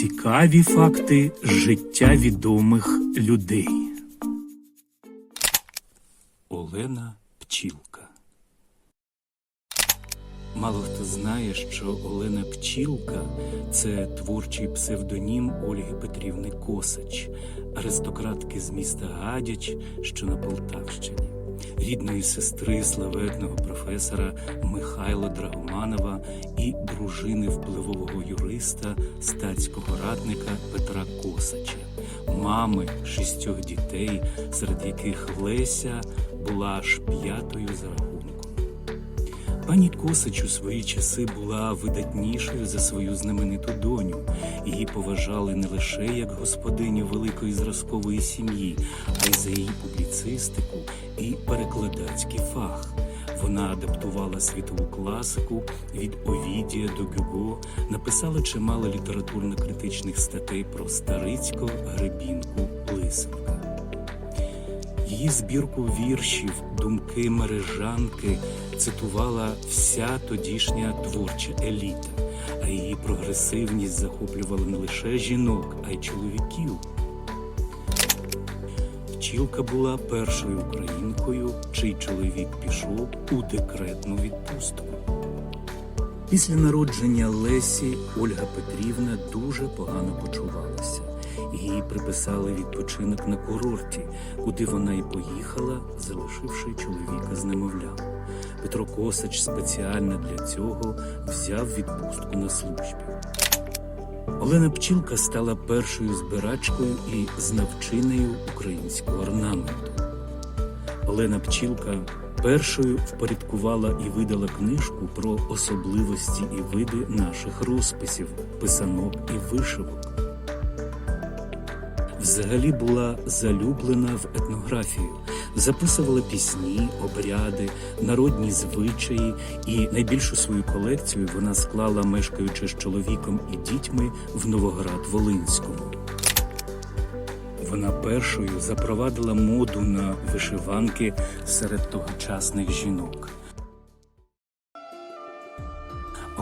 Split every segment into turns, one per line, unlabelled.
Цікаві факти життя відомих людей. Олена Пчілка. Мало хто знає, що Олена Пчілка це творчий псевдонім Ольги Петрівни Косач, аристократки з міста Гадяч, що на Полтавщині, рідної сестри славетного професора Михайла Драгоманова і дружини впливового юриста, статського радника Петра Косача, мами шістьох дітей, серед яких Леся була аж п'ятою за. Пані Косач у свої часи була видатнішою за свою знамениту доню. Її поважали не лише як господиню великої зразкової сім'ї, а й за її публіцистику і перекладацький фах. Вона адаптувала світову класику від Овідія до Гюго, написала чимало літературно-критичних статей про Старицького, Гребінку, Лисенка. Її збірку віршів, думки мережанки цитувала вся тодішня творча еліта, а її прогресивність захоплювала не лише жінок, а й чоловіків. Пчілка була першою українкою, чий чоловік пішов у декретну відпустку. Після народження Лесі Ольга Петрівна дуже погано почувалася. Їй приписали відпочинок на курорті, куди вона й поїхала, залишивши чоловіка з немовлям. Петро Косач спеціально для цього взяв відпустку на службі. Олена Пчілка стала першою збирачкою і знавчинею українського орнаменту. Олена Пчілка першою впорядкувала і видала книжку про особливості і види наших розписів, писанок і вишивок. Взагалі була залюблена в етнографію, записувала пісні, обряди, народні звичаї, і найбільшу свою колекцію вона склала, мешкаючи з чоловіком і дітьми в Новоград-Волинському. Вона першою запровадила моду на вишиванки серед тогочасних жінок.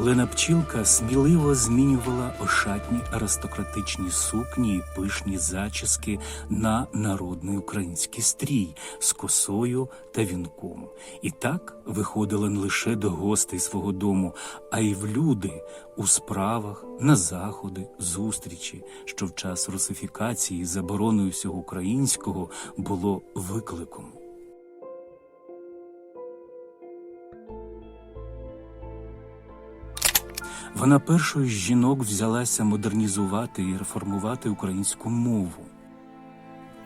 Олена Пчілка сміливо змінювала ошатні аристократичні сукні і пишні зачіски на народний український стрій з косою та вінком. І так виходила не лише до гостей свого дому, а й в люди у справах, на заходи, зустрічі, що в час русифікації забороною всього українського було викликом. Вона першою з жінок взялася модернізувати і реформувати українську мову.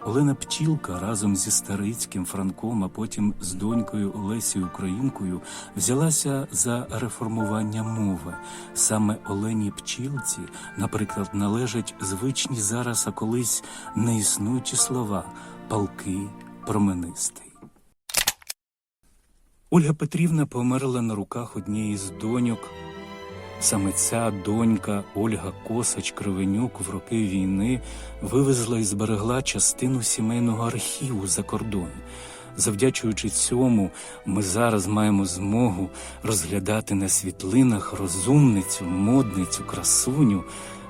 Олена Пчілка разом зі Старицьким Франком, а потім з донькою Олесією Українкою взялася за реформування мови. Саме Олені Пчілці, наприклад, належать звичні зараз, а колись неіснуючі слова палки, променистий. Ольга Петрівна померла на руках однієї з доньок. Саме ця донька Ольга Косач Кривенюк в роки війни вивезла і зберегла частину сімейного архіву за кордон. Завдячуючи цьому, ми зараз маємо змогу розглядати на світлинах розумницю, модницю, красуню,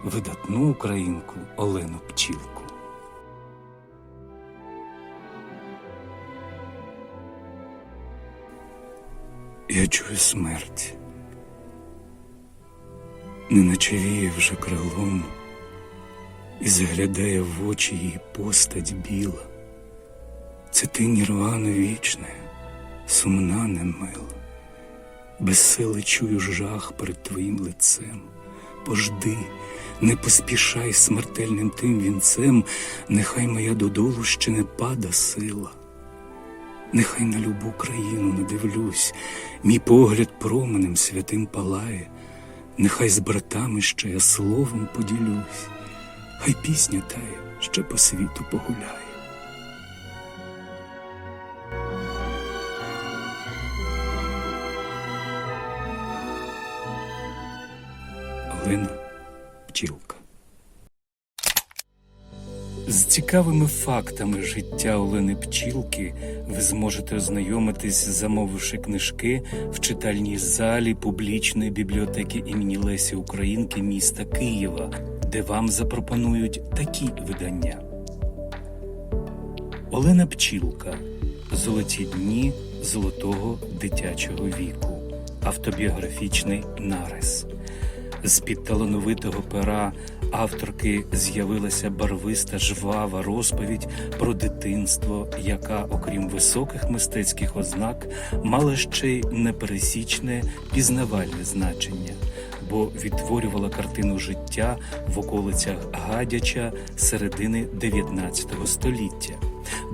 видатну українку Олену Пчілку. Я чую смерть неначе віє вже крилом, і заглядає в очі її постать біла. Це ти нірвано вічне, сумна немила, без сили чую жах перед твоїм лицем. Пожди, не поспішай смертельним тим вінцем, нехай моя додолу ще не пада сила. Нехай на любу країну не дивлюсь, мій погляд променем святим палає. Нехай з братами ще я словом поділюсь, хай пісня тає ще по світу погуляє. Олена Пчілка з цікавими фактами життя Олени Пчілки ви зможете ознайомитись, замовивши книжки в читальній залі публічної бібліотеки імені Лесі Українки міста Києва. де вам запропонують такі видання. Олена Пчілка Золоті дні золотого дитячого віку. Автобіографічний нарис. З-під талановитого пера авторки з'явилася барвиста жвава розповідь про дитинство, яка, окрім високих мистецьких ознак, мала ще й непересічне пізнавальне значення, бо відтворювала картину життя в околицях Гадяча середини 19 століття,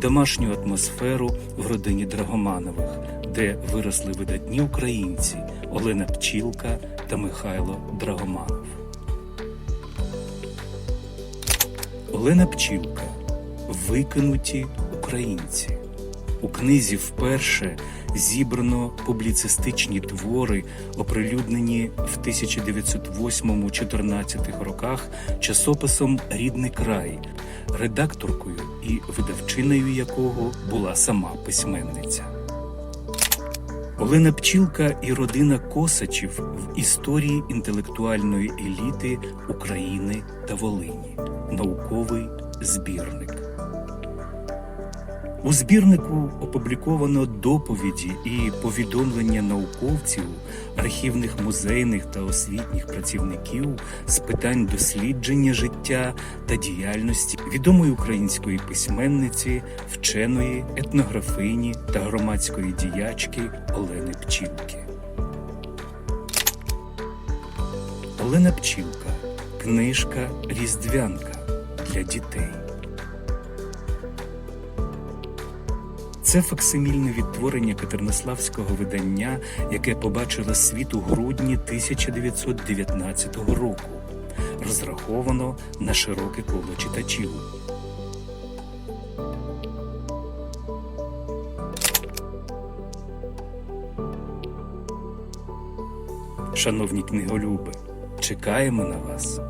домашню атмосферу в родині Драгоманових, де виросли видатні українці Олена Пчілка та Михайло Драгоманов. Олена Пчілка Викинуті українці. У книзі вперше зібрано публіцистичні твори, оприлюднені в 1908-14 роках часописом Рідний край, редакторкою і видавчиною якого була сама письменниця. Олена Пчілка і родина Косачів в історії інтелектуальної еліти України та Волині. Науковий збірник. У збірнику опубліковано доповіді і повідомлення науковців, архівних музейних та освітніх працівників з питань дослідження життя та діяльності відомої української письменниці, вченої, етнографині та громадської діячки Олени Пчілки. Олена Пчілка. Книжка Різдвянка для дітей. Це факсимільне відтворення катернославського видання, яке побачило світ у грудні 1919 року. Розраховано на широке коло читачів. Шановні книголюби, чекаємо на вас.